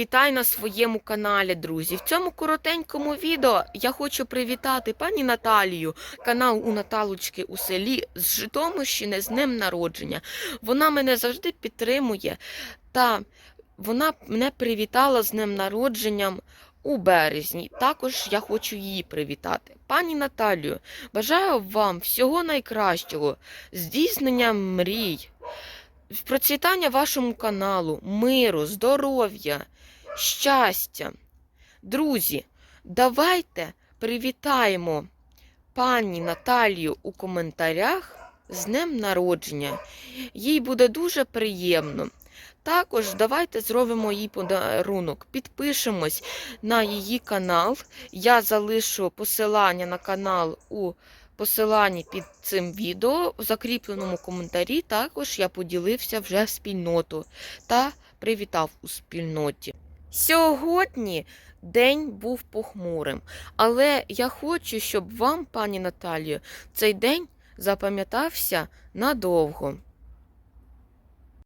Вітай на своєму каналі, друзі. В цьому коротенькому відео я хочу привітати пані Наталію, канал у Наталочки у селі з Житомирщини з днем народження. Вона мене завжди підтримує та вона мене привітала з днем народженням у березні. Також я хочу її привітати. Пані Наталію, бажаю вам всього найкращого, здійснення мрій, процвітання вашому каналу, миру, здоров'я, щастя. Друзі, давайте привітаємо пані Наталію у коментарях з днем народження. Їй буде дуже приємно. Також давайте зробимо їй подарунок. Підпишемось на її канал. Я залишу посилання на канал у посиланні під цим відео. В закріпленому коментарі також я поділився вже в спільноту та привітав у спільноті. Сьогодні день був похмурим, але я хочу, щоб вам, пані Наталію, цей день запам'ятався надовго.